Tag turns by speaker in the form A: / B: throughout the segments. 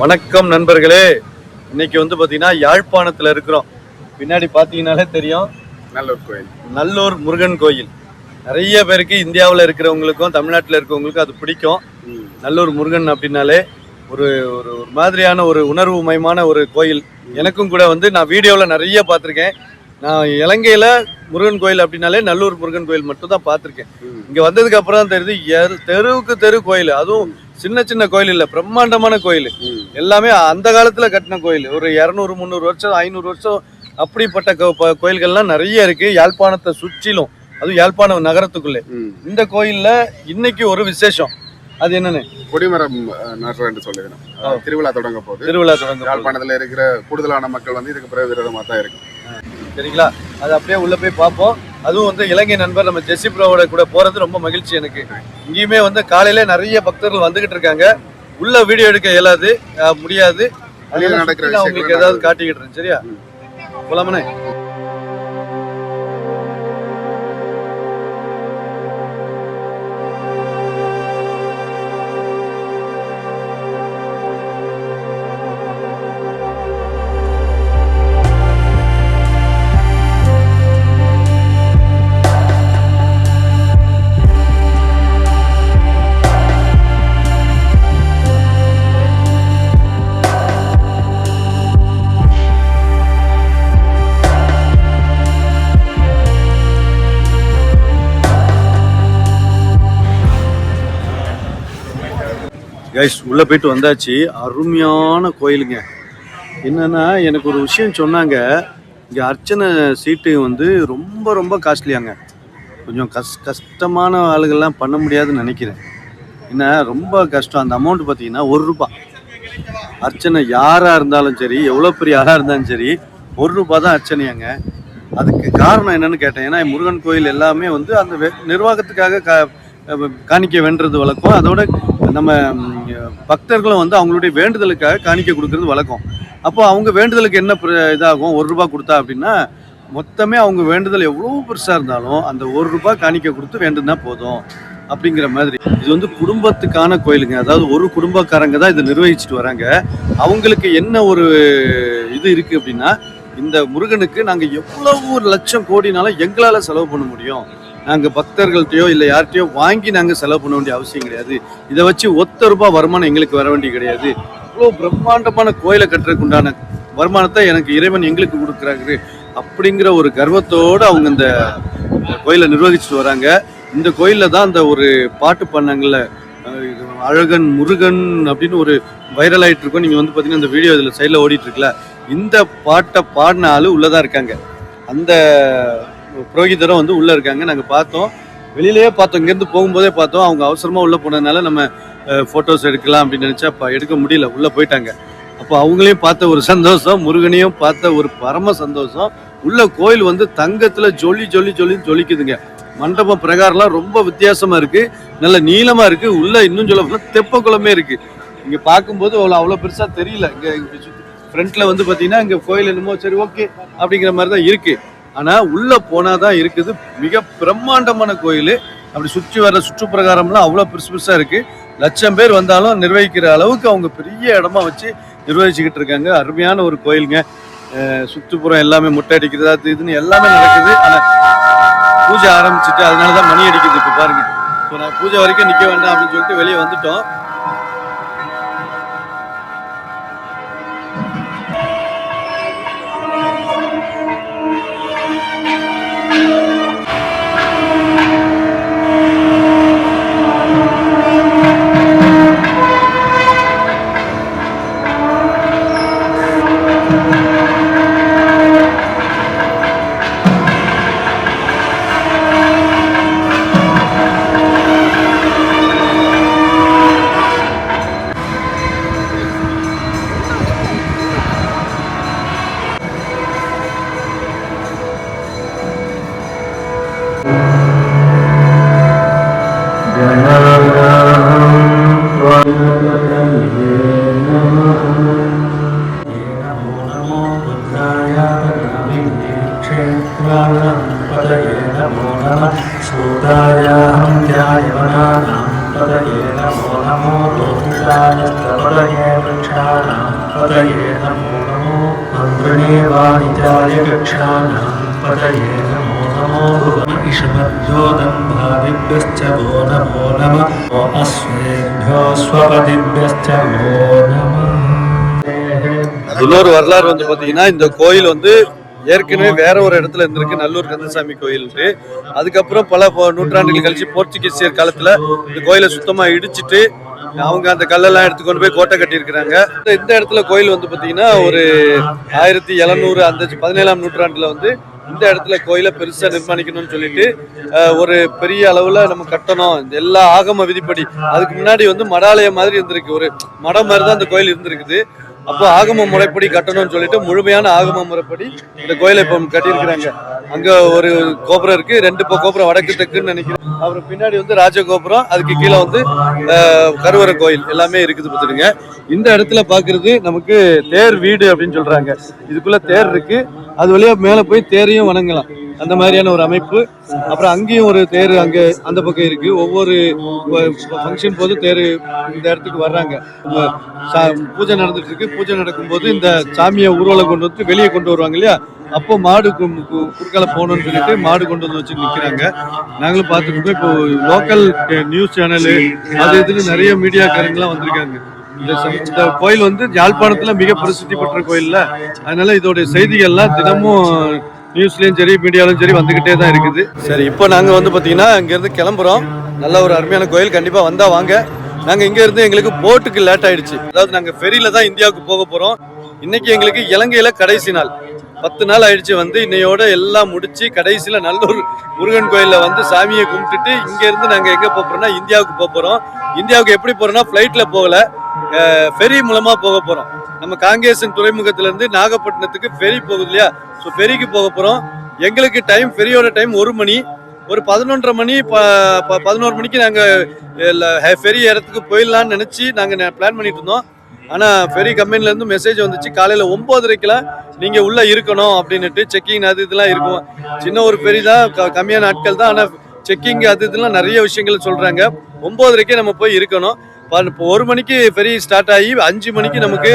A: வணக்கம் நண்பர்களே. இன்னைக்கு வந்து பார்த்தீங்கன்னா யாழ்ப்பாணத்தில் இருக்கிறோம். பின்னாடி பார்த்தீங்கன்னாலே தெரியும்.
B: நல்லூர் கோயில்.
A: நல்லூர் முருகன் கோயில். நிறைய பேருக்கு இந்தியாவில் இருக்கிறவங்களுக்கும் தமிழ்நாட்டில் இருக்கிறவங்களுக்கும் அது பிடிக்கும். நல்லூர் முருகன் அப்படின்னாலே ஒரு ஒரு ஒரு மாதிரியான ஒரு உணர்வு மயமான ஒரு கோயில். எனக்கும் கூட வந்து நான் வீடியோவில் நிறைய பார்த்துருக்கேன். நான் இலங்கையில் முருகன் கோயில் அப்படின்னாலே நல்லூர் முருகன் கோயில் மட்டும் தான் பார்த்துருக்கேன் இங்கே வந்ததுக்கு அப்புறம் தான் தெரியுது தெருவுக்கு தெரு கோயில். அதுவும் சின்ன சின்ன கோயில் இல்லை பிரம்மாண்டமான கோயில். எல்லாமே அந்த காலத்தில் கட்டின கோயில். ஒரு இரநூறு முந்நூறு வருஷம் ஐநூறு வருஷம் அப்படிப்பட்ட கோயில்கள்லாம் நிறைய இருக்கு. யாழ்ப்பாணத்தை சுற்றிலும் அதுவும் யாழ்ப்பாணம் நகரத்துக்குள்ளே. இந்த கோயில்ல இன்னைக்கு ஒரு விசேஷம். அது என்னன்னு?
B: கொடிமரம் நடுறேன்னு சொல்லிடணும் அஹ், திருவிழா தொடங்க போகுது.
A: திருவிழா தொடங்க.
B: யாழ்ப்பாணத்துல இருக்கிற கூடுதலான மக்கள் வந்து இதுக்கு பிறகு விரோதமா தான் இருக்கு
A: சரிங்களா? அது அப்படியே உள்ள போய் பார்ப்போம். அதுவும் வந்து இலங்கை நண்பர் நம்ம ஜெசி ப்ரோவோட கூட போறது ரொம்ப மகிழ்ச்சி எனக்கு. இங்கேயுமே வந்து காலையில நிறைய பக்தர்கள் வந்துகிட்டு இருக்காங்க. உள்ள வீடியோ எடுக்க இயலாது முடியாது.
B: விஷயங்களை
A: ஏதாவது காட்டிக்கிட்டு சரியா? போலாமனே கைஸ் உள்ளே போயிட்டு வந்தாச்சு. அருமையான கோயிலுங்க. என்னென்னா எனக்கு ஒரு விஷயம் சொன்னாங்க. இங்கே அர்ச்சனை சீட்டு வந்து ரொம்ப ரொம்ப காஸ்ட்லியாங்க. கொஞ்சம் கஷ் கஷ்டமான ஆளுகள்லாம் பண்ண முடியாதுன்னு நினைக்கிறேன். என்ன ரொம்ப கஷ்டம். அந்த அமௌண்ட் பார்த்தீங்கன்னா ஒரு ரூபாய் அர்ச்சனை யாராக இருந்தாலும் சரி எவ்வளோ பெரிய ஆளாக இருந்தாலும் சரி ஒரு ரூபா தான் அர்ச்சனையாங்க. அதுக்கு காரணம் என்னன்னு கேட்டேன். ஏன்னா முருகன் கோயில் எல்லாமே வந்து அந்த நிர்வாகத்துக்காக கா காணிக்க வென்றது வழக்கம். அதோட நம்ம பக்தர்களும் வந்து அவங்களுடைய வேண்டுதலுக்காக காணிக்க கொடுக்கறது வழக்கம். அப்போ அவங்க வேண்டுதலுக்கு என்ன இதாகும்? ஒரு ரூபாய் கொடுத்தா அப்படின்னா மொத்தமே அவங்க வேண்டுதல் எவ்வளோ பெருசாக இருந்தாலும் அந்த ஒரு ரூபா காணிக்க கொடுத்து வேண்டுனா போதும் அப்படிங்கிற மாதிரி. இது வந்து குடும்பத்துக்கான கோயிலுங்க. அதாவது ஒரு குடும்பக்காரங்க தான் இதை நிர்வகிச்சுட்டு வராங்க. அவங்களுக்கு என்ன ஒரு இது இருக்குது அப்படின்னா இந்த முருகனுக்கு நாங்கள் எவ்வளவு ஒரு லட்சம் கோடினாலும் எங்களால் செலவு பண்ண முடியும்? நாங்கள் பக்தர்கள்ட்டையோ இல்லை யார்கிட்டயோ வாங்கி நாங்கள் செலவு பண்ண வேண்டிய அவசியம் கிடையாது. இதை வச்சு ஒத்த ரூபாய் வருமானம் எங்களுக்கு வர வேண்டிய கிடையாது. இவ்வளோ பிரம்மாண்டமான கோயிலை கட்டுறதுக்கு உண்டான வருமானத்தை எனக்கு இறைவன் எங்களுக்கு கொடுக்குறாரு. அப்படிங்கிற ஒரு கர்வத்தோடு அவங்க இந்த கோயிலை நிர்வகிச்சுட்டு வராங்க. இந்த கோயிலில் தான் அந்த ஒரு பாட்டு பண்ணாங்கல்ல இது அழகன் முருகன் அப்படின்னு ஒரு வைரல் ஆகிட்டு இருக்கும். நீங்கள் வந்து பார்த்தீங்கன்னா அந்த வீடியோ இதில் சைடில் ஓடிட்டு இருக்குல்ல இந்த பாட்டை பாடின ஆள் உள்ளதாக இருக்காங்க. அந்த புரோகிதரும் வந்து உள்ளே இருக்காங்க. நாங்கள் பார்த்தோம். வெளியிலேயே பார்த்தோம். இங்கேருந்து போகும்போதே பார்த்தோம். அவங்க அவசரமாக உள்ளே போனதுனால நம்ம ஃபோட்டோஸ் எடுக்கலாம் அப்படின்னு நினச்சா அப்போ எடுக்க முடியல. உள்ளே போயிட்டாங்க. அப்போ அவங்களையும் பார்த்த ஒரு சந்தோஷம் முருகனையும் பார்த்த ஒரு பரம சந்தோஷம். உள்ள கோயில் வந்து தங்கத்தில் ஜொலி ஜொலி ஜொலி ஜொலிக்குதுங்க. மண்டபம் பிரகாரம்லாம் ரொம்ப வித்தியாசமாக இருக்குது நல்ல நீளமாக இருக்குது உள்ளே இன்னும் சொல்ல போனால் தெப்ப குளமே இருக்குது இங்கே பார்க்கும்போது அவ்வளோ அவ்வளோ பெருசாக தெரியல. இங்கே ஃப்ரண்ட்டில் வந்து பார்த்திங்கன்னா இங்கே கோயில் என்னமோ சரி ஓகே அப்படிங்கிற மாதிரி தான் இருக்குது ஆனால் உள்ளே போனால் தான் இருக்குது. மிக பிரம்மாண்டமான கோயில். அப்படி சுற்றி வர சுற்றுப்பிரகாரம்லாம் அவ்வளோ பெருசு பெருசாக இருக்குது லட்சம் பேர் வந்தாலும் நிர்வகிக்கிற அளவுக்கு அவங்க பெரிய இடமா வச்சு நிர்வகிச்சுக்கிட்டு இருக்காங்க. அருமையான ஒரு கோயிலுங்க. சுற்றுப்புறம் எல்லாமே முட்டை அடிக்கிறதா அது இதுன்னு எல்லாமே நடக்குது. ஆனால் பூஜை ஆரம்பிச்சுட்டு அதனால தான் மணி அடிக்குது இப்போ பாருங்க. இப்போ நான் பூஜை வரைக்கும் நிற்க வேண்டாம் அப்படின்னு சொல்லிட்டு வெளியே வந்துட்டோம்.
C: पतये नमो नमो मन्त्रणेवाणिजाय कक्षाणां पतये नमो नमो भुवन इषमद्योतं भाविभ्यश्च वो नमो नमः वो अश्वेभ्यो स्वपतिभ्यश्च वो नमः
A: இன்னொரு வரலாறு வந்து பாத்தீங்கன்னா இந்த கோயில் வந்து ஏற்கனவே வேற ஒரு இடத்துல இருந்திருக்கு நல்லூர் கந்தசாமி கோயில்ட்டு அதுக்கப்புறம் பல ப- நூற்றாண்டுகள் கழிச்சு போர்ச்சுகீசியர் காலத்துல இந்த கோயிலை சுத்தமா இடிச்சிட்டு அவங்க அந்த கல்லெல்லாம் எடுத்து கொண்டு போய் கோட்டை கட்டியிருக்கிறாங்க. இந்த- இடத்துல கோயில் வந்து பாத்தீங்கன்னா ஒரு ஆயிரத்தி எழுநூறு அந்த பதினேழாம் நூற்றாண்டுல வந்து இந்த இடத்துல கோயிலை பெருசா நிர்மாணிக்கணும்னு சொல்லிட்டு ஒரு பெரிய அளவுல நம்ம கட்டணும். இந்த எல்லா ஆகம விதிப்படி. அதுக்கு முன்னாடி வந்து மடாலயம் மாதிரி இருந்திருக்கு. ஒரு மடம் மாதிரி தான் அந்த கோயில் இருந்திருக்குது. அப்போ ஆகம முறைப்படி கட்டணும்னு சொல்லிட்டு முழுமையான ஆகம முறைப்படி இந்த கோயிலை இப்போ கட்டியிருக்கிறாங்க. அங்க ஒரு கோபுரம் இருக்கு. ரெண்டு இப்போ கோபுரம் வடக்கு தெக்குன்னு நினைக்கிறேன். அப்புறம் பின்னாடி வந்து ராஜகோபுரம் அதுக்கு கீழே வந்து கருவர கோயில் எல்லாமே இருக்குது பார்த்துடுங்க இந்த இடத்துல பாக்குறது நமக்கு தேர் வீடு அப்படின்னு சொல்றாங்க. இதுக்குள்ள தேர் இருக்கு. அது வழியா மேல போய் தேரையும் வணங்கலாம். அந்த மாதிரியான ஒரு அமைப்பு. அப்புறம் அங்கேயும் ஒரு தேர் அங்கே அந்த பக்கம் இருக்கு. ஒவ்வொரு ஃபங்க்ஷன் போது தேர் இந்த இடத்துக்கு வர்றாங்க. சா- பூஜை நடந்துட்டு இருக்கு. பூஜை நடக்கும்போது இந்த சாமியை ஊர்வலம் கொண்டு வந்து வெளியே கொண்டு வருவாங்க இல்லையா? அப்போ மாடு கு- கு- குறுக்கால போகணும்னு சொல்லிட்டு மாடு கொண்டு வந்து வச்சு நிற்கிறாங்க நாங்களும் பார்த்துட்டு இருக்கோம் இப்போ லோக்கல் நியூஸ் சேனலு அது இதுன்னு நிறைய மீடியாக்காரங்களாம் வந்திருக்காங்க. இந்த இந்த கோயில் வந்து யாழ்ப்பாணத்துல மிக பிரசித்தி பெற்ற கோயில்ல. அதனால இதோடைய செய்திகள்லாம் தினமும் நியூஸ்லயும் சரி மீடியாலும் சரி வந்துகிட்டே தான் இருக்குது. சரி இப்போ நாங்க வந்து பாத்தீங்கன்னா இங்க இருந்து கிளம்புறோம். நல்ல ஒரு அருமையான கோயில் கண்டிப்பா வந்தா வாங்க. நாங்க இங்க இருந்து எங்களுக்கு போட்டுக்கு லேட் ஆயிடுச்சு. அதாவது நாங்க ஃபெரியில தான் இந்தியாவுக்கு போக போறோம். இன்னைக்கு எங்களுக்கு இலங்கையில கடைசி நாள். பத்து நாள் ஆயிடுச்சு வந்து இன்னையோட எல்லாம் முடிச்சு கடைசியில நல்லூர் முருகன் கோயிலில் வந்து சாமியை கும்பிட்டுட்டு இங்க இருந்து நாங்க எங்க போக போறோம்னா இந்தியாவுக்கு போக போறோம். இந்தியாவுக்கு எப்படி போறோம்னா ஃபிளைட்ல போகல. ஃபெரி மூலமா போக போறோம். நம்ம காங்கேசன் துறைமுகத்துலேருந்து நாகப்பட்டினத்துக்கு ஃபெரி போகுது இல்லையா? ஸோ ஃபெரிக்கு போக போகிறோம் எங்களுக்கு டைம் ஃபெரியோட டைம் ஒரு மணி. ஒரு பதினொன்றரை மணி ப- ப- பதினோரு மணிக்கு நாங்கள் ஃபெரி இடத்துக்கு போயிடலாம்னு நினச்சி நாங்கள் பிளான் பண்ணிட்டு இருந்தோம். ஆனால் ஃபெரி கம்பெனிலேருந்து மெசேஜ் வந்துச்சு காலையில் ஒன்பதரைக்கெல்லாம் நீங்கள் உள்ளே இருக்கணும் அப்படின்னுட்டு செக்கிங் அது இதெல்லாம் இருக்கும். சின்ன ஒரு ஃபெரி தான் க- கம்மியான ஆட்கள் தான் ஆனால் செக்கிங் அது இதெல்லாம் நிறைய விஷயங்கள் சொல்கிறாங்க ஒம்போதரைக்கே நம்ம போய் இருக்கணும். ப- இப்போ ஒரு மணிக்கு ஃபெரி ஸ்டார்ட் ஆகி அஞ்சு மணிக்கு நமக்கு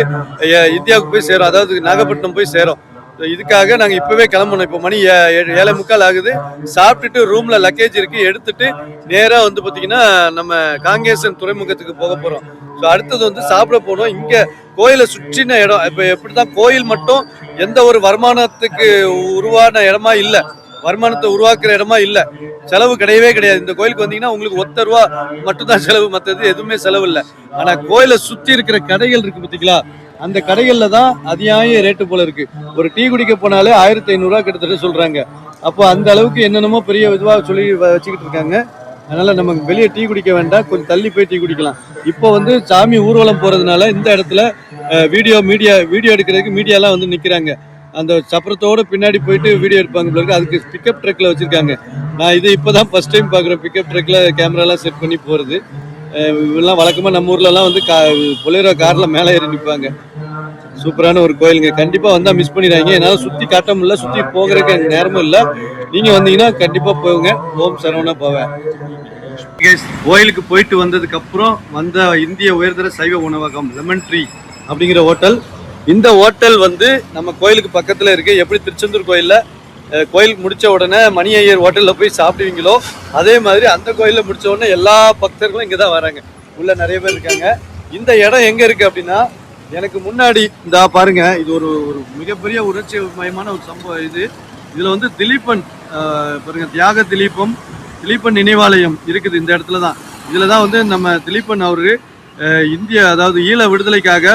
A: இந்தியாவுக்கு போய் சேரும். அதாவது நாகப்பட்டினம் போய் சேரும். இதுக்காக நாங்கள் இப்போவே கிளம்பணும். இப்போ மணி ஏ- முக்கால் ஆகுது. சாப்பிட்டுட்டு ரூமில் லக்கேஜ் இருக்குது எடுத்துட்டு நேராக வந்து பார்த்திங்கன்னா நம்ம காங்கேசன் துறைமுகத்துக்கு போக போகிறோம் ஸோ அடுத்தது வந்து சாப்பிட போனோம் இங்கே கோயிலை சுற்றின இடம். இப்போ எப்படி தான் கோயில் மட்டும் எந்த ஒரு வருமானத்துக்கு உருவான இடமா இல்லை. வருமானத்தை உருவாக்குற இடமா இல்ல. செலவு கிடையவே கிடையாது. இந்த கோயிலுக்கு வந்தீங்கன்னா உங்களுக்கு ஒத்த ரூபா மட்டும்தான் செலவு. மற்றது எதுவுமே செலவு இல்லை. ஆனா கோயிலை சுத்தி இருக்கிற கடைகள் இருக்கு பாத்தீங்களா? அந்த கடைகள்ல தான் அதிகாய ரேட்டு போல இருக்கு. ஒரு டீ குடிக்க போனாலே ஆயிரத்தி ஐநூறுரூவா கிட்டத்தட்ட சொல்றாங்க. அப்போ அந்த அளவுக்கு என்னென்னமோ பெரிய இதுவாக சொல்லி வ- வச்சுக்கிட்டு இருக்காங்க. அதனால நம்ம வெளியே டீ குடிக்க வேண்டாம். கொஞ்சம் தள்ளி போய் டீ குடிக்கலாம். இப்போ வந்து சாமி ஊர்வலம் போறதுனால இந்த இடத்துல வீடியோ மீடியா வீடியோ எடுக்கிறதுக்கு மீடியாலாம் வந்து நிற்கிறாங்க அந்த சப்பரத்தோட பின்னாடி போயிட்டு வீடியோ எடுப்பாங்க பிள்ளைங்க அதுக்கு பிக்கப் ட்ரக்கில் வச்சுருக்காங்க. நான் இது இப்போதான் ஃபர்ஸ்ட் டைம் பார்க்குறேன். பிக்கப் ட்ரக்கில் கேமராலாம் செட் பண்ணி போகிறது இவெல்லாம் வழக்கமாக நம்ம ஊர்லலாம் வந்து கா பொலேரோ காரில் மேலே ஏறி நிற்பாங்க சூப்பரான ஒரு கோயிலுங்க. கண்டிப்பாக வந்தால் மிஸ் பண்ணிடுறாங்க என்னால் சுற்றி காட்ட முடியல சுற்றி போகிறதுக்கு எனக்கு நேரமும் இல்லை. நீங்கள் வந்தீங்கன்னா கண்டிப்பாக போங்க. ஓம் சரவணா போவேன் கோயிலுக்கு போயிட்டு வந்ததுக்கப்புறம் வந்த இந்திய உயர்தர சைவ உணவகம் லெமன் ட்ரீ அப்படிங்கிற ஹோட்டல் இந்த ஹோட்டல் வந்து நம்ம கோயிலுக்கு பக்கத்தில் இருக்கு. எப்படி திருச்செந்தூர் கோயிலில் கோயில் முடித்த உடனே மணி ஐயர் ஹோட்டலில் போய் சாப்பிடுவீங்களோ அதே மாதிரி அந்த கோயிலில் முடித்த உடனே எல்லா பக்தர்களும் இங்கே தான் வராங்க. உள்ளே நிறைய பேர் இருக்காங்க. இந்த இடம் எங்கே இருக்குது அப்படின்னா எனக்கு முன்னாடி இந்த பாருங்க இது ஒரு ஒரு மிகப்பெரிய உணர்ச்சி மயமான ஒரு சம்பவம் இது. இதில் வந்து திலீபன் பாருங்கள் பாருங்க தியாக திலீபம் திலீபன் நினைவாலயம் இருக்குது இந்த இடத்துல தான். இதில் தான் வந்து நம்ம திலீபன் அவரு இந்திய அதாவது ஈழ விடுதலைக்காக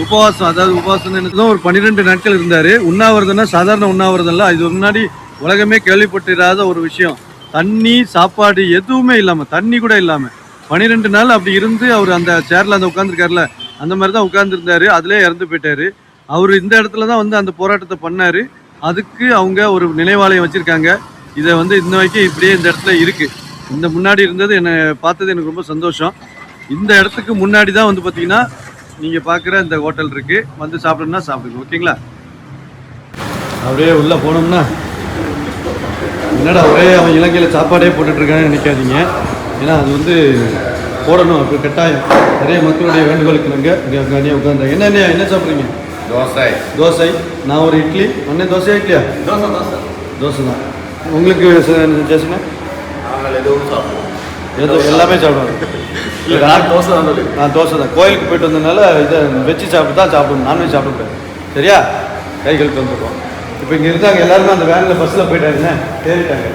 A: உபவாசம் அதாவது உபவாசம் என்னது ஒரு பன்னிரெண்டு நாட்கள் இருந்தார். உண்ணாவிரதம்னா சாதாரண உண்ணாவிரதம் இல்லை இது முன்னாடி உலகமே கேள்விப்பட்டிராத ஒரு விஷயம். தண்ணி சாப்பாடு எதுவுமே இல்லாமல் தண்ணி கூட இல்லாமல் பன்னிரெண்டு நாள் அப்படி இருந்து அவர் அந்த சேரில் அந்த உட்காந்துருக்காருல அந்த மாதிரி தான் உட்காந்துருந்தாரு அதுலயே இறந்து போயிட்டார். அவர் இந்த இடத்துல தான் வந்து அந்த போராட்டத்தை பண்ணார். அதுக்கு அவங்க ஒரு நினைவாலயம் வச்சுருக்காங்க. இதை வந்து இன்ன வரைக்கும் இப்படியே இந்த இடத்துல இருக்குது இந்த முன்னாடி இருந்தது என்னை பார்த்தது எனக்கு ரொம்ப சந்தோஷம். இந்த இடத்துக்கு முன்னாடி தான் வந்து பார்த்திங்கன்னா நீங்க பார்க்குற இந்த ஹோட்டல் இருக்கு வந்து சாப்பிடணும்னா சாப்பிடுங்க ஓகேங்களா அப்படியே உள்ள போனோம்னா என்னடா ஒரே அவன் இலங்கையில் சாப்பாடே போட்டுட்டு இருக்கான்னு நினைக்காதீங்க ஏன்னா அது வந்து போடணும் அப்படி கட்டாயம் நிறைய மக்களுடைய வேண்டுகோளுக்கு நாங்கள் இங்கே அங்கே உட்காந்து என்ன என்ன என்ன சாப்பிட்றீங்க
B: தோசை
A: தோசை நான் ஒரு இட்லி அண்ணன் தோசையா இட்லியா
B: தோசை தோசை
A: தோசை தான் உங்களுக்கு ஜெஸ்னா
B: நாங்கள் எதுவும் சாப்பிடுவோம்
A: ஏதோ எல்லாமே சாப்பிடுவாங்க
B: இல்லை நான் தோசை தான் சொல்லி
A: நான் தோசை தான். கோயிலுக்கு போயிட்டு வந்ததுனால இதை வச்சு சாப்பிட்டு தான் சாப்பிடணும். நான்வெஜ் சாப்பிடக்கூடாது. சரியா? கைகளுக்கு வந்துருக்கோம் இப்போ இங்கே இருந்தாங்க எல்லாருமே அந்த வேனில் பஸ்ஸில் போயிட்டாங்க. ஏறிட்டாங்க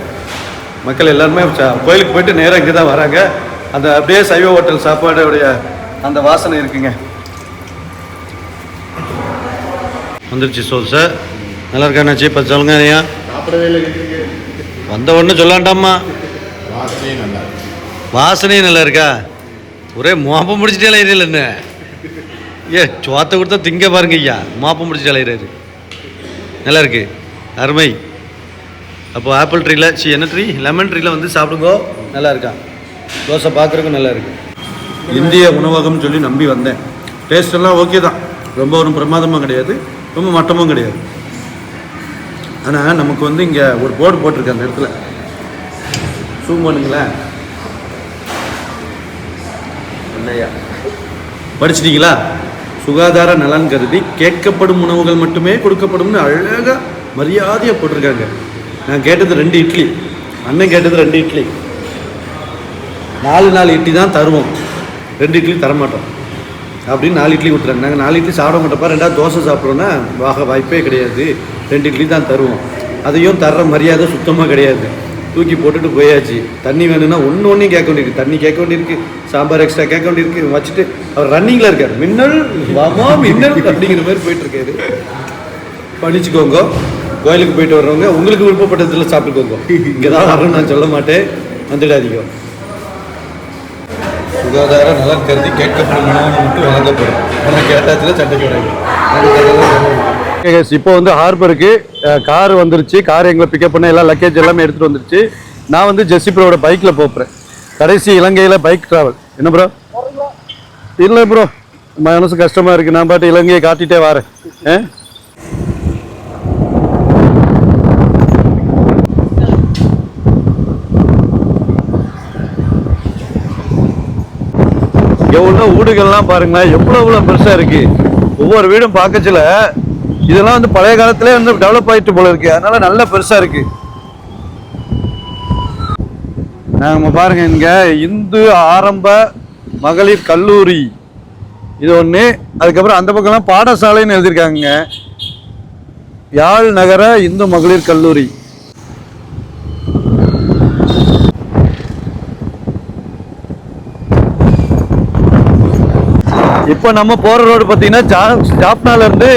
A: மக்கள் எல்லாருமே கோயிலுக்கு போயிட்டு நேராக இங்கே தான் வராங்க. அந்த அப்படியே சைவ ஹோட்டல் சாப்பாடோடைய அந்த வாசனை இருக்குங்க. வந்துருச்சு சோல் சார் நல்லா இருக்காண்ணாச்சி பத்து சொல்லுங்க ஐயா.
B: சாப்பிடவே இல்லை
A: வந்த உடனே சொல்லாண்டாமா
B: வாசனையும் நல்லா
A: வாசனையும் நல்லா இருக்கா? ஒரே மோப்பம் முடிச்சுட்டே அலையிறீல என்ன? ஏ சோத்தை கொடுத்தா திங்க பாருங்க ஐயா. மோப்பம் முடிச்சுட்டு அலையிறாரு. நல்லா இருக்கு. அருமை. அப்போ ஆப்பிள் ட்ரீல சி என்ன ட்ரீ லெமன் ட்ரீல வந்து சாப்பிடுங்கோ. நல்லா இருக்கா? தோசை பார்க்குறதுக்கும் நல்லா இருக்கு. இந்திய உணவகம்னு சொல்லி நம்பி வந்தேன். டேஸ்ட் எல்லாம் ஓகே தான். ரொம்ப ஒன்றும் பிரமாதமும் கிடையாது. ரொம்ப மட்டமும் கிடையாது. ஆனால் நமக்கு வந்து இங்கே ஒரு போர்டு போட்டிருக்கு அந்த இடத்துல. சூம் பண்ணுங்களேன்.
B: என்னையா?
A: படிச்சிட்டீங்களா? சுகாதார நலன் கருதி கேட்கப்படும் உணவுகள் மட்டுமே கொடுக்கப்படும்னு அழகாக மரியாதையாக போட்டிருக்காங்க. நான் கேட்டது ரெண்டு இட்லி. அண்ணன் கேட்டது ரெண்டு இட்லி. நாலு நாலு இட்லி தான் தருவோம். ரெண்டு இட்லி தர மாட்டோம் அப்படின்னு நாலு இட்லி கொடுத்துறாங்க நாங்கள் நாலு இட்லி சாப்பிட மாட்டோம்ப்பா ரெண்டாவது தோசை சாப்பிட்றோன்னா வாக வாய்ப்பே கிடையாது. ரெண்டு இட்லி தான் தருவோம். அதையும் தர்ற மரியாதை சுத்தமாக கிடையாது. தூக்கி போட்டுட்டு போயாச்சு. தண்ணி வேணும்னா ஒன்று ஒன்றையும் கேட்க வேண்டியிருக்கு. தண்ணி கேட்க வேண்டியிருக்கு. சாம்பார் எக்ஸ்ட்ரா கேட்க வேண்டியிருக்கு. வச்சுட்டு அவர் ரன்னிங்கில் இருக்கார். மின்னல் வாமா மின்னல் அப்படிங்கிற மாதிரி போயிட்டுருக்காரு. பண்ணிச்சுக்கோங்க படிச்சுக்கோங்க கோயிலுக்கு போயிட்டு வர்றவங்க உங்களுக்கு விருப்பப்பட்டதில் சாப்பிட்டுக்கோங்க. இங்கே தான் வரணும் நான் சொல்ல மாட்டேன். வந்துடாதீங்க. சுகாதார நலன் கருதி கேட்கப்படும் உணவு மட்டும் வழங்கப்படும். ஆனால் கேட்டாச்சுன்னா சண்டைக்கு வராங்க. இப்போ வந்து ஹார்பருக்கு கார் வந்துருச்சு கார் எங்களை பிக்கப் பண்ண எல்லா லக்கேஜ் எல்லாமே எடுத்துகிட்டு வந்துருச்சு நான் வந்து ஜெஸ்ஸி ப்ரோட பைக்கில் போகிறேன் கடைசி இலங்கையில் பைக் ட்ராவல் என்ன ப்ரோ இல்லை ப்ரோ மனசு கஷ்டமாக இருக்குது நான் பாட்டு இலங்கையை காட்டிகிட்டே வரேன் ஆ இங்க உள்ள வீடுகள்லாம் பாருங்களேன் எவ்வளோ எவ்வளோ பெருசாக இருக்குது ஒவ்வொரு வீடும் பார்க்கச்சில இதெல்லாம் வந்து பழைய காலத்திலே வந்து டெவலப் ஆகிட்டு போல இருக்கு. அதனால நல்ல பெருசாக இருக்கு. நாங்கள் பாருங்க இங்க இந்து ஆரம்ப மகளிர் கல்லூரி. இது ஒண்ணு. அதுக்கப்புறம் அந்த பக்கம்லாம் பாடசாலைன்னு எழுதியிருக்காங்க யாழ் நகர இந்து மகளிர் கல்லூரி. இப்போ நம்ம போகிற ரோடு பார்த்தீங்கன்னா ஜா- ஜாப்னாலேருந்து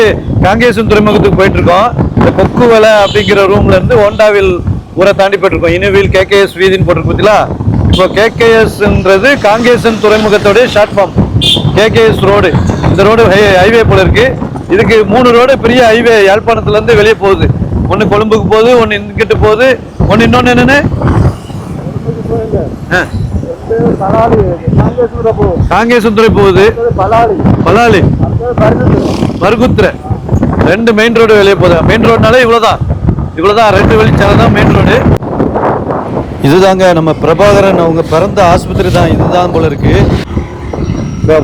A: காங்கேசன் துறைமுகத்துக்கு போயிட்டுருக்கோம். இந்த கொக்கு வலை அப்படிங்கிற ரூம்லேருந்து ஓண்டாவில் ஹோண்டாவில் ஊரை தாண்டி போயிட்டுருக்கோம். இனிவில் கேகேஎஸ் வீதின்னு போட்டிருக்கு பார்த்தீங்களா இப்போ கேகேஎஸ்ன்றது காங்கேசன் துறைமுகத்தோடைய ஷார்ட் ஃபார்ம் கேகேஎஸ் ரோடு இந்த ரோடு ஹைவே போல இருக்குது இதுக்கு மூணு ரோடு பெரிய ஹைவே யாழ்ப்பாணத்துலேருந்து வெளியே போகுது. ஒன்று கொழும்புக்கு போகுது ஒன்று இங்கிட்டு போகுது. ஒன்று இன்னொன்று என்னென்னு? ஆ. காங்கேசன் துறை போகுது. பலாலி. மருகுத்திர ரெண்டு மெயின் ரோடு வெளியே போகுது. மெயின் ரோடுனாலே இவ்வளோதான் இவ்வளோதான் ரெண்டு வெளிச்சாலை தான் மெயின் ரோடு இதுதாங்க நம்ம பிரபாகரன் அவங்க பிறந்த ஆஸ்பத்திரி தான். இதுதான் போல இருக்கு.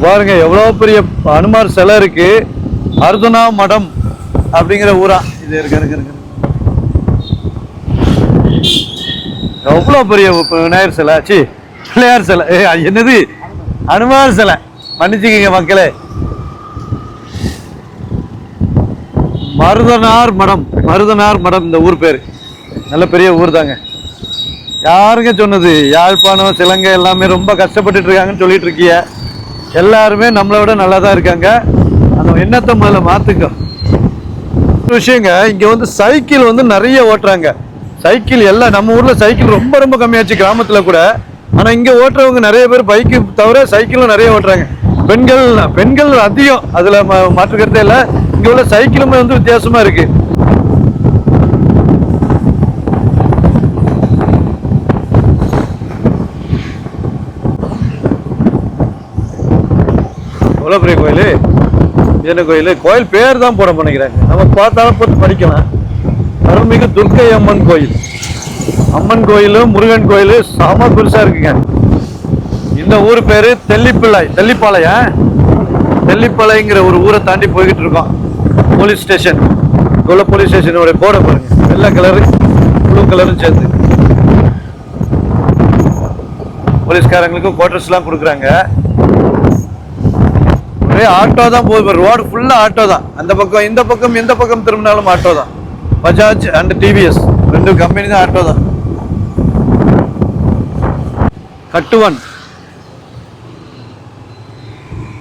A: பாருங்க எவ்வளோ பெரிய அனுமார் சிலை இருக்கு. அர்துனா மடம் அப்படிங்கிற ஊரா. இது இருக்கு இருக்கு இருக்கு. எவ்வளோ பெரிய விநாயகர் சிலை? சி பிள்ளையார் சிலை. ஏ என்னது? அனுமார் சிலை. மன்னிச்சுக்கங்க மக்களே. மருதனார் மடம். மருதனார் மடம் இந்த ஊர் பேர். நல்ல பெரிய ஊர் தாங்க. யாருங்க சொன்னது? யாழ்ப்பாணம் சிலங்கை எல்லாமே ரொம்ப கஷ்டப்பட்டுட்டு இருக்காங்கன்னு சொல்லிட்டு இருக்கீங்க எல்லாருமே நம்மளை விட நல்லா தான் இருக்காங்க. அந்த எண்ணத்தை முதல்ல மாத்துங்க. விஷயங்க இங்க வந்து சைக்கிள் வந்து நிறைய ஓட்டுறாங்க. சைக்கிள் எல்லாம் நம்ம ஊர்ல சைக்கிள் ரொம்ப ரொம்ப கம்மியாச்சு. கிராமத்துல கூட ஆனா இங்க ஓட்டுறவங்க நிறைய பேர் பைக்கு தவிர சைக்கிளும் நிறைய ஓட்டுறாங்க. பெண்கள் பெண்கள் அதிகம். அதுல மாற்றுக்கிறதே மாற்று கருத்தே இல்ல. இங்க உள்ள சைக்கிளுமே வந்து வித்தியாசமா இருக்கு. எவ்வளோ பெரிய கோயில் என்ன கோயில் கோயில் பேர் தான் போட பண்ணிக்கிறாங்க நம்ம பார்த்தாலும் போட்டு படிக்கலாம். அருள்மிகு துர்க்கை அம்மன் கோயில். அம்மன் கோயில் முருகன் கோயில் செம பெருசா இருக்குங்க. இந்த ஊர் பேரு தெல்லிப்பிள்ளை தெல்லிப்பாளையம் தெல்லிப்பாளையங்கிற ஒரு ஊரை தாண்டி போய்கிட்டு இருக்கோம். Police station. கொல்ல போலீஸ் ஸ்டேஷனோட போர்டை பாருங்க. வெள்ளை கலரு ப்ளூ கலரும் சேர்ந்து. போலீஸ்காரங்களுக்கும் குவார்டர்ஸ்லாம் கொடுக்குறாங்க. ஒரே ஆட்டோ தான் போகுது ரோடு ஃபுல்லாக ஆட்டோ தான். அந்த பக்கம் இந்த பக்கம் எந்த பக்கம் திரும்பினாலும் ஆட்டோ தான். பஜாஜ் அண்ட் டிவிஎஸ் ரெண்டு கம்பெனி தான் ஆட்டோ தான். கட்டுவன்.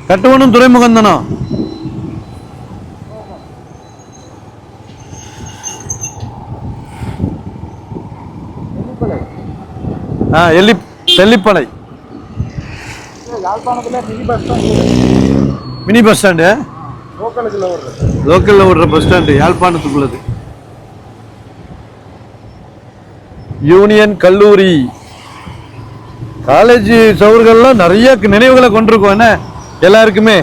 A: கட்டுவனும் துறைமுகம் தானோ ஆ எல்லி
B: Tellippalai.
A: Mini bus stand?
B: Bus stand
A: லோக்கலில் விடுற பஸ் ஸ்டாண்டு யாழ்ப்பாணத்துக்குள்ளது. யூனியன் கல்லூரி. காலேஜ் சவுர்கள்லாம் நிறைய நினைவுகளை கொண்டிருக்கோம். என்ன? எல்லாருக்குமே.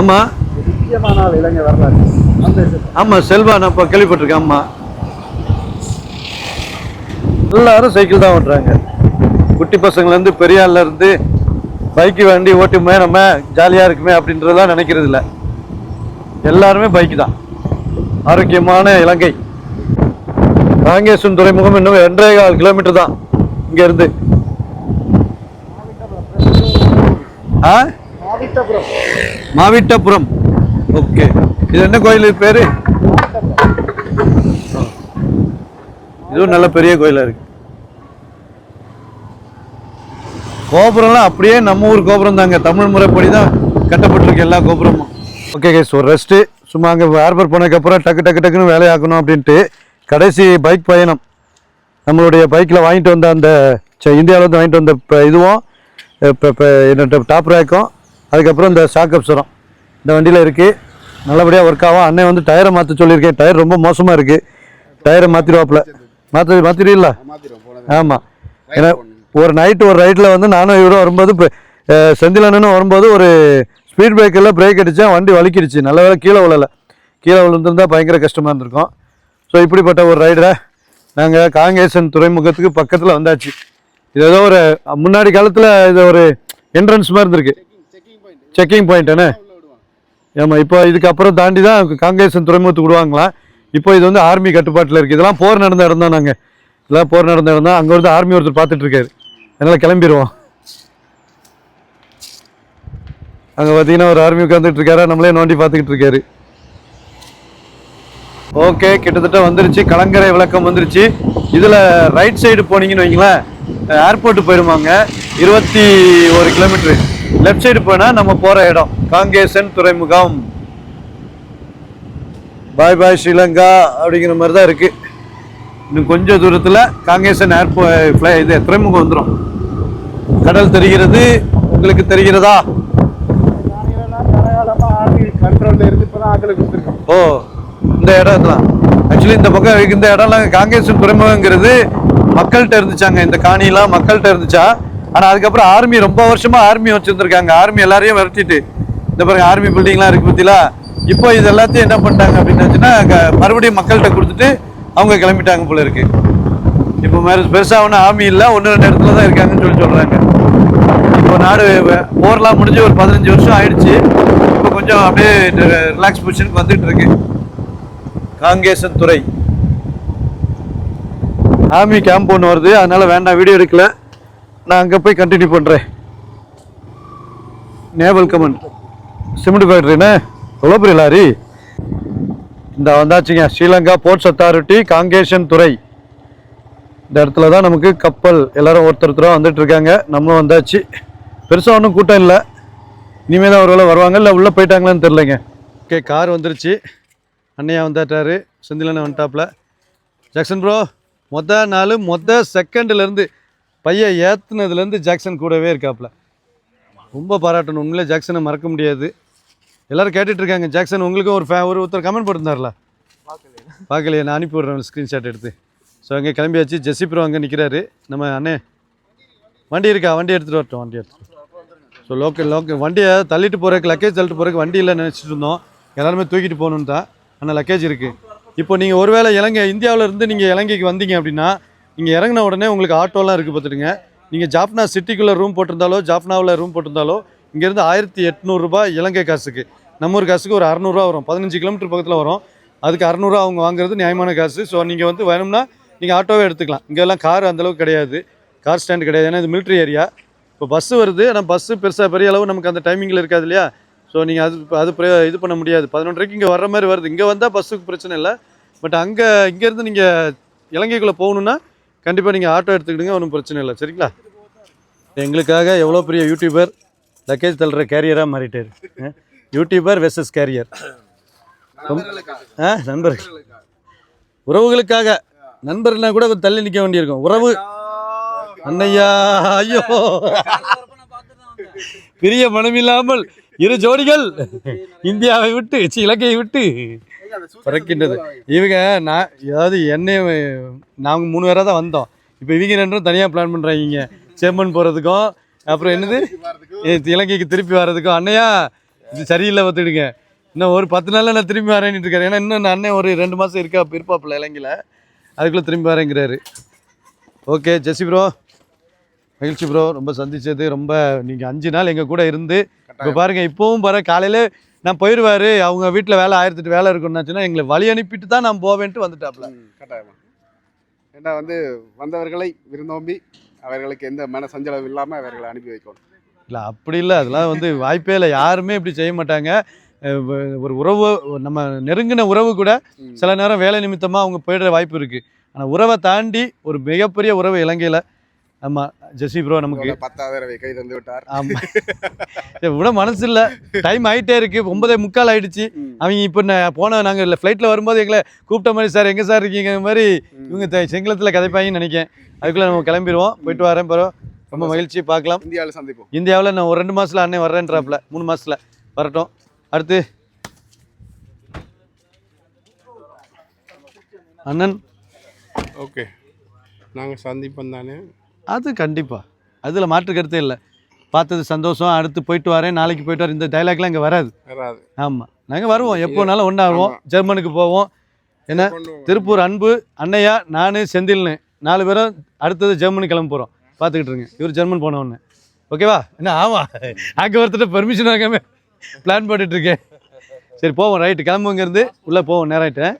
A: ஆமா. ஆமா செல்வா நான் இப்போ கேள்விப்பட்டிருக்கேன். ஆமா. எல்லாரும் சைக்கிள் தான் ஓட்டுறாங்க. குட்டி பசங்கள்ல இருந்து பெரிய ஆள்ல இருந்து பைக்கு வண்டி ஓட்டுமே நம்ம ஜாலியா இருக்குமே அப்படின்றதெல்லாம் நினைக்கிறது இல்ல எல்லாருமே பைக் தான். ஆரோக்கியமான இலங்கை. காங்கேசன் துறைமுகம் இன்னும் ரெண்டே கால் கிலோமீட்டர் தான். இங்க இருந்து ஆ?
B: மாவிட்டபுரம்.
A: ஓகே. இது என்ன கோயில் பேர் பேரு? இதுவும் நல்ல பெரிய கோயிலா இருக்கு. கோபுரம்லாம் அப்படியே நம்ம ஊர் கோபுரம் தாங்க தமிழ் முறைப்படி தான் கட்டப்பட்டிருக்கு எல்லா கோபுரமும். ஓகே கேஸ் ஒரு ரெஸ்ட்டு சும்மா அங்கே ஏர்போர்ட் போனதுக்கப்புறம் டக்கு டக்கு டக்குன்னு வேலையாக்கணும் அப்படின்ட்டு கடைசி பைக் பயணம். நம்மளுடைய பைக்கில் வாங்கிட்டு வந்த அந்த இந்தியாவிலேருந்து வாங்கிட்டு வந்த இப்போ இதுவும் இப்போ இப்போ என்னோட டாப் ரேக்கும் அதுக்கப்புறம் இந்த ஷாக் அப்சரம் இந்த வண்டியில் இருக்குது நல்லபடியாக ஒர்க் ஆகும். அண்ணன் வந்து டயரை மாற்ற சொல்லியிருக்கேன். டயர் ரொம்ப மோசமாக இருக்குது டயரை மாற்றிடுவாப்புல மாற்ற மாற்றிடுவீங்களா ஆமாம் ஏன்னா ஒரு நைட்டு ஒரு ரைட்டில் வந்து நானும் இவரும் வரும்போது இப்போ செந்தில் அண்ணனும் வரும்போது ஒரு ஸ்பீட் பிரேக்கரில் பிரேக் அடித்தேன் வண்டி வலிக்கிடுச்சு. நல்ல வேலை கீழே விழலை. கீழே விழுந்திருந்தா பயங்கர கஷ்டமாக இருந்திருக்கும். ஸோ இப்படிப்பட்ட ஒரு ரைடரை நாங்கள் காங்கேசன் துறைமுகத்துக்கு பக்கத்தில் வந்தாச்சு. இது ஏதோ ஒரு முன்னாடி காலத்தில் இது ஒரு என்ட்ரன்ஸ் மாதிரி இருந்திருக்கு.
B: செக்கிங் பாயிண்ட்
A: என்ன ஆமாம் இப்போ இதுக்கப்புறம் தாண்டி தான் காங்கேசன் துறைமுகத்துக்கு விடுவாங்களாம். இப்போ இது வந்து ஆர்மி கட்டுப்பாட்டில் இருக்குது இதெல்லாம் போர் நடந்த இடம் தான் நாங்கள் இதெல்லாம் போர் நடந்த இடம் தான் அங்கே வந்து ஆர்மி ஒருத்தர் பார்த்துட்ருக்காரு அதனால் கிளம்பிடுவோம் அங்கே பார்த்தீங்கன்னா ஒரு ஆர்மி உட்காந்துட்டு இருக்காரு. நம்மளே நோண்டி பார்த்துக்கிட்டு இருக்காரு. ஓகே கிட்டத்தட்ட வந்துருச்சு. கலங்கரை விளக்கம் வந்துருச்சு. இதில் ரைட் சைடு போனீங்கன்னு வைங்களேன் ஏர்போர்ட்டு போயிருமாங்க. இருபத்தி ஒரு கிலோமீட்ரு லெஃப்ட் சைடு போனால் நம்ம போகிற இடம். காங்கேசன் துறைமுகம். பாய் பாய் ஸ்ரீலங்கா அப்படிங்கிற மாதிரி தான் இருக்குது இன்னும் கொஞ்சம் தூரத்தில் காங்கேசன் ஏர்போ ஃப்ளை இது துறைமுகம் வந்துடும் கடல் தெரிகிறது. உங்களுக்கு தெரிகிறதா?
B: கண்ட்ரோல்ல இருந்து இப்பதான் ஆக்களை கொடுத்துருக்கோம்.
A: ஓ இந்த இடம்லாம் ஆக்சுவலி இந்த பக்கம் இந்த இடம்லாம் காங்கேசன் துறைமுகங்கிறது மக்கள்கிட்ட இருந்துச்சாங்க. இந்த காணிலாம் மக்கள்கிட்ட இருந்துச்சா? ஆனால் அதுக்கப்புறம் ஆர்மி ரொம்ப வருஷமா ஆர்மி வச்சுருந்துருக்காங்க. ஆர்மி எல்லாரையும் விரட்டிட்டு. இந்த பாருங்க ஆர்மி பில்டிங்லாம் இருக்கு பத்திலா இப்போ இது எல்லாத்தையும் என்ன பண்ணிட்டாங்க அப்படின்னாச்சுன்னா க- மறுபடியும் மக்கள்கிட்ட கொடுத்துட்டு அவங்க கிளம்பிட்டாங்க போல இருக்கு. இப்போ மேரேஜ் பெருசாக ஒன்றும் ஆர்மி இல்லை. ஒன்று ரெண்டு இடத்துல தான் இருக்காங்கன்னு சொல்லி சொல்கிறாங்க இப்போ நாடு போர்லாம் முடிஞ்சு ஒரு பதினஞ்சு வருஷம் ஆயிடுச்சு. கொஞ்சம் அப்படியே ரிலாக்ஸ் பொசிஷனுக்கு வந்துட்டு இருக்கு. காங்கேசன் துறை. ஆமி கேம்ப் ஒன்று வருது. அதனால வேண்டாம் வீடியோ எடுக்கல. நான் அங்கே போய் கண்டினியூ பண்ணுறேன் நேவல் கமன் சிமெண்ட் ஃபேக்ட்ரிண்ணே எவ்வளோ பெரிய லாரி? இந்த வந்தாச்சுங்க. ஸ்ரீலங்கா போர்ட்ஸ் அத்தாரிட்டி காங்கேசன் துறை. இந்த இடத்துல தான் நமக்கு கப்பல் எல்லாரும் ஒருத்தர் ஒருத்தராக வந்துட்டு இருக்காங்க. நம்மளும் வந்தாச்சு. பெருசாக ஒன்றும் கூட்டம் இல்லை. இனிமேல் தான் ஒருவேளை வருவாங்க இல்லை உள்ளே போயிட்டாங்களான்னு தெரிலங்க ஓகே கார் வந்துருச்சு. அண்ணையா வந்துட்டாரு. செந்திலண்ணன் வந்துட்டாப்புல. ஜாக்சன் ப்ரோ மொத்த நாள் மொத்த செகண்ட்லேருந்து பையன் ஏற்றுனதுலேருந்து ஜாக்சன் கூடவே இருக்காப்புல. ரொம்ப பாராட்டணும். உண்மையிலே ஜாக்சனை மறக்க முடியாது. எல்லோரும் கேட்டுட்ருக்காங்க ஜாக்சன் உங்களுக்கும் ஒரு ஃபே ஒரு ஒருத்தர் கமெண்ட் போட்டிருந்தார்ல? பார்க்கலையே நான் அனுப்பி விட்றேன் ஸ்க்ரீன்ஷாட் எடுத்து. ஸோ அங்கே கிளம்பியாச்சு. ஜெஸ்ஸி ப்ரோ அங்கே நிற்கிறாரு நம்ம அண்ணே வண்டி இருக்கா? வண்டி எடுத்துகிட்டு வரட்டும் வண்டி எடுத்துகிட்டு ஸோ லோக்கல் லோக்கல் வண்டியை தள்ளிட்டு போகிறக்கு லக்கேஜ் தள்ளிட்டு போகிறக்கு வண்டி இல்லை நினச்சிட்டு இருந்தோம். எல்லாருமே தூக்கிட்டு போகணுன்னு தான் ஆனால் லக்கேஜ் இருக்குது இப்போ நீங்கள் ஒருவேளை இலங்கை இந்தியாவில் இருந்து நீங்கள் இலங்கைக்கு வந்தீங்க அப்படின்னா நீங்கள் இறங்கின உடனே உங்களுக்கு ஆட்டோலாம் இருக்குது பார்த்துடுங்க. நீங்கள் ஜாப்னா சிட்டிக்குள்ளே ரூம் போட்டிருந்தாலோ ஜாப்னாவில் ரூம் போட்டிருந்தாலோ இங்கேருந்து ஆயிரத்தி எட்நூறுரூபா இலங்கை காசுக்கு. நம்ம ஒரு காசுக்கு ஒரு அறநூறுவா வரும். பதினஞ்சு கிலோமீட்டர் பக்கத்தில் வரும். அதுக்கு அறநூறுவா அவங்க வாங்குறது நியாயமான காசு. ஸோ நீங்கள் வந்து வேணும்னா நீங்கள் ஆட்டோவே எடுத்துக்கலாம். இங்கெல்லாம் கார் அந்தளவுக்கு கிடையாது. கார் ஸ்டாண்ட் கிடையாது. ஏன்னா இது மிலிட்ரி ஏரியா இப்போ பஸ்ஸு வருது ஆனால் பஸ்ஸு பெருசாக பெரிய அளவு நமக்கு அந்த டைமிங்கில் இருக்காது இல்லையா? ஸோ நீங்கள் அது அது பிரே- இது பண்ண முடியாது. பதினொன்றரைக்கு இங்கே வர்ற மாதிரி வருது. இங்கே வந்தால் பஸ்ஸுக்கு பிரச்சனை இல்லை. பட் அங்கே இங்கேருந்து நீங்கள் இலங்கைக்குள்ளே போகணுன்னா கண்டிப்பாக நீங்கள் ஆட்டோ எடுத்துக்கிடுங்க ஒன்றும் பிரச்சனை இல்லை. சரிங்களா? எங்களுக்காக எவ்வளோ பெரிய யூடியூபர் லக்கேஜ் தள்ளுற கேரியராக மாறிட்டார். யூடியூபர் வெர்சஸ் கேரியர் ஆ நண்பர்கள். உறவுகளுக்காக நண்பர்னா கூட தள்ளி நிற்க வேண்டியிருக்கும். உறவு அண்ணையா ஐயோ. பிரிய மனமில்லாமல் இரு ஜோடிகள் இந்தியாவை விட்டு சி, இலங்கையை விட்டு பிறக்கின்றது. இவங்க நான் ஏதாவது என்னை நாங்கள் மூணு பேராக தான் வந்தோம். இப்போ இவங்க ரெண்டும் தனியாக பிளான் பண்ணுறாங்க சேம்பன் போகிறதுக்கும் அப்புறம் என்னது? இலங்கைக்கு திருப்பி வர்றதுக்கும். அண்ணையா இது சரியில்லை பார்த்துடுங்க. இன்னும் ஒரு பத்து நாளில் நான் திரும்பி வரேன்னு இருக்காரு. ஏன்னா இன்னும் நான் அண்ணன் ஒரு ரெண்டு மாதம் இருக்கா இருப்பாப்புல இலங்கையில். அதுக்குள்ளே திரும்பி வரேங்கிறாரு. ஓகே ஜெசி ப்ரோ மகிழ்ச்சி ப்ரோ ரொம்ப சந்திச்சது. ரொம்ப நீங்கள் அஞ்சு நாள் எங்கள் கூட இருந்து. இப்போ பாருங்க இப்போவும் பாரு காலையில் நான் போயிடுவாரு அவங்க வீட்டில் வேலை ஆயிரத்தெட்டு வேலை இருக்குன்னாச்சுன்னா எங்களை வழி அனுப்பிட்டு தான் நான் போவேன்ட்டு வந்துட்டாப்ல.
B: ம், கட்டாயமா. ஏன்னா வந்து வந்தவர்களை விருந்தோம்பி அவர்களுக்கு எந்த மன சஞ்சலம் இல்லாமல் அவர்களை அனுப்பி வைக்கணும்.
A: இல்லை அப்படி இல்லை. அதெல்லாம் வந்து வாய்ப்பே இல்லை. யாருமே இப்படி செய்ய மாட்டாங்க. ஒரு உறவு நம்ம நெருங்கின உறவு கூட. சில நேரம் வேலை நிமித்தமாக அவங்க போயிடுற வாய்ப்பு இருக்குது ஆனால் உறவை தாண்டி ஒரு மிகப்பெரிய உறவு இலங்கையில் ஆமாம் ஜெசி ப்ரோ நமக்கு
B: பத்தாவது தடவை கை தந்து விட்டார்.
A: ஆமாம் விட மனசு இல்லை டைம் ஆகிட்டே இருக்கு. ஒன்பதே முக்கால் ஆயிடுச்சு. அவங்க இப்போ நான் போன நாங்கள் இல்லை ஃப்ளைட்டில் வரும்போது எங்களை கூப்பிட்ட மாதிரி சார் எங்கே சார் இருக்கீங்க? மாதிரி. இவங்க த- செங்கலத்தில் கதைப்பாங்கன்னு நினைக்கிறேன். அதுக்குள்ளே நம்ம கிளம்பிடுவோம். போயிட்டு வரேன் பரோ ரொம்ப மகிழ்ச்சி பார்க்கலாம்.
B: இந்தியாவில் சந்திப்போம்.
A: இந்தியாவில் நான் ஒரு ரெண்டு மாசத்துல அண்ணன் வர்றேன்றாப்புல. மூணு மாசத்துல வரட்டும். அடுத்து அண்ணன்.
D: ஓகே. நாங்கள் சந்திப்போம் தானே.
A: அது கண்டிப்பா. அதில் மாற்று கருத்தே இல்லை. பார்த்தது சந்தோஷம் அடுத்து போயிட்டு வரேன் நாளைக்கு போயிட்டு வரேன் இந்த டைலாக்லாம் இங்கே வராது.
D: வராது.
A: ஆமாம் நாங்கள் வருவோம். எப்போனாலும் ஒன்றாகுவோம் ஜெர்மனுக்கு போவோம். என்ன? திருப்பூர் அன்பு அண்ணையா நான் செந்தில்னு. நாலு பேரும் அடுத்தது ஜெர்மனி கிளம்ப போகிறோம் பார்த்துக்கிட்டு இருங்க. இவர் ஜெர்மன் போனவொன்னு ஓகேவா என்ன? ஆமாம் அங்கே ஒருத்தர் பெர்மிஷன் வாங்காம பிளான் போட்டுட்டு இருக்கேன். சரி போவோம். ரைட்டு கிளம்புங்கிறது உள்ளே போவோம். நேராயிட்டேன்